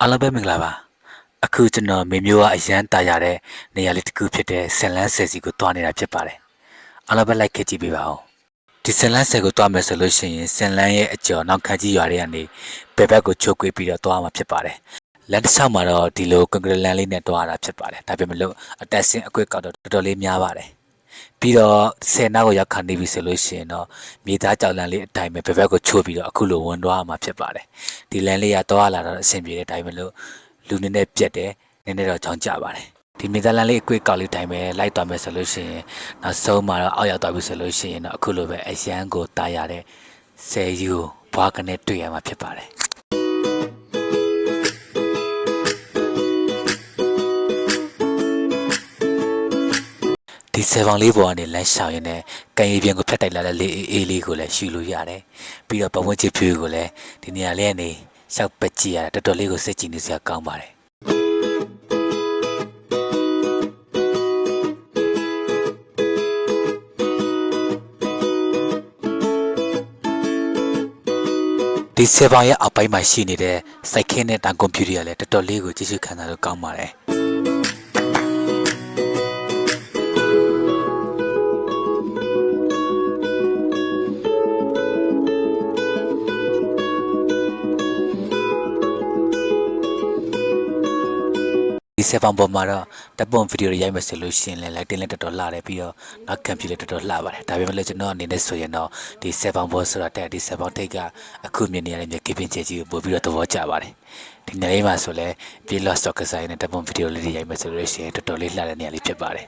အားလုံးပဲမင်္ဂလာပါအခုကျွန်တော်မေမျိုးကအရန်တာရတဲ့နေရာလေးတစ်ခုဖြစ်တဲ့ဆန်လန်းဆယ်စီကိုတွားနေတာဖြစ်ပါတယ်အားလုံးပဲလိုက်ခဲ့ကြည့်ပေးပါဦးဒီဆန်လန်းဆယ်ကိုတွားမယ်ဆိုလို့ရှိရင်ဆန်လန်းရဲ့အကျော်နောက်ခန်းကြီးရွာတွေကနေဘယ်ဘက်ကိုချုပ်ကွေးပြီးတော့တွားမှာဖြစ်ပါတယ်လမ်းတစ်လျှောက်မှာတော့ဒီလိုကွန်ကရစ်လမ်းလေးနဲ့တွားရတာဖြစ်ပါတယ်ဒါပေမဲ့လို့အတက်ဆင်းအကွက်ကောက်တော့တော်တော်လေးများပါတယ် ပြီးတော့ဆယ်နားကိုရောက်ခါနေပြီဆိုလို့ရှိရင်တော့မြေသားကြောက်လန့်လေးအတိုင်းပဲဘယ်ဘက်ကိုချိုးပြီးတော့အခုလိုဝင်သွားမှာဖြစ်ပါတယ်ဒီလမ်းလေးကတွားလာတော့အဆင်ပြေတဲ့အတိုင်းပဲလို့လူနည်းနည်းပြက်တယ်နည်းနည်းတော့ကြောင်းကြပါတယ်ဒီမြေသားလန်လေးအကွေ့ကောက်လေးတိုင်းပဲလိုက်သွားမယ်ဆိုလို့ရှိရင်နောက်ဆုံးမှာတော့အောက်ရောက်သွားပြီဆိုလို့ရှိရင်တော့အခုလိုပဲအရန်ကိုတာရတဲ့ဆယ်ယူကိုဘွားကနေတွေ့ရမှာဖြစ်ပါတယ် ဒီဆယ်ပေါင်လေးပေါ်ကနေလမ်းလျှောက်ရင်းနဲ့ကန်ရီပြန်ကိုဖက်တိုက်လာတဲ့လေးအေးအေးလေးကိုလည်းရှူလို့ရတယ်ပြီးတော့ပဝန်းကျင်ဖြူကိုလည်းဒီနေရာလေးကနေရှောက်ပက်ကြည့်ရတာတော်တော်လေးကိုစိတ်ကြည်နေစရာကောင်းပါတယ်ဒီဆေဘောင်ရဲ့အောက်ပိုင်းမှာရှိနေတဲ့စိုက်ခင်းတဲ့တန်ကွန်ပျူတာကလည်းတော်တော်လေးကိုကြည့်ရှုခံစားလို့ကောင်းပါတယ် ဒီဆေဘောင်ပေါ်မှာတော့တပ်ပုံဗီဒီယိုတွေရိုက်မယ်ဆိုလို့ရှိရင်လည်း lighting လည်းတော်တော်လှတယ်ပြီးတော့နောက်ကံပြူလည်းတော်တော်လှပါတယ်ဒါပေမဲ့လည်းကျွန်တော်အနေနဲ့ဆိုရင်တော့ဒီဆေဘောင်ပေါ်ဆိုတာတဲ့ဒီဆေဘောင်ထိတ်ကအခုမြင်နေရတဲ့မြေကိပင်ချေကြီးကိုပို့ပြီးတော့သဘောကျပါတယ်ဒီနေရာလေးမှာဆိုလဲပြေလော့စတော့ကစားနဲ့တပ်ပုံဗီဒီယိုလေးတွေရိုက်မယ်ဆိုလို့ရှိရင်တော်တော်လေးလှတဲ့နေရာလေးဖြစ်ပါတယ်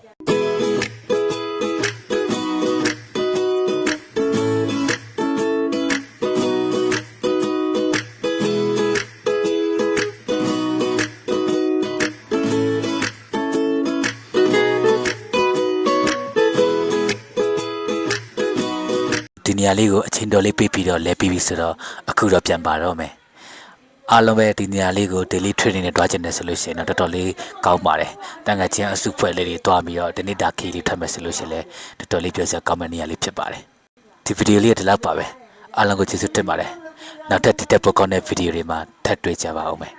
နေရာလေးကိုအချင်းတော်လေးပေးပြီးတော့လဲပြီးပြီဆိုတော့အခုတော့ပြန်ပါတော့မယ်အားလုံးပဲဒီနေရာလေးကို daily training နဲ့တွားကျင်တယ်ဆိုလို့ရှိရင်တော့တော်တော်လေးကောင်းပါတယ်တန်ခါချင်းအစုဖွဲ့လေးတွေတွားပြီးတော့ဒီနေ့တာခီလေးထွက်မယ်ဆိုလို့ရှိရင်လည်းတော်တော်လေးပြောစရာကောင်းတဲ့နေရာလေးဖြစ်ပါတယ်ဒီဗီဒီယိုလေးကဒီလောက်ပါပဲအားလုံးကိုကျေးဇူးတင်ပါတယ်နောက်ထပ်ဒီတက်ပေါ်ကောင်းတဲ့ဗီဒီယိုတွေမှာထပ်တွေ့ကြပါဦးမယ်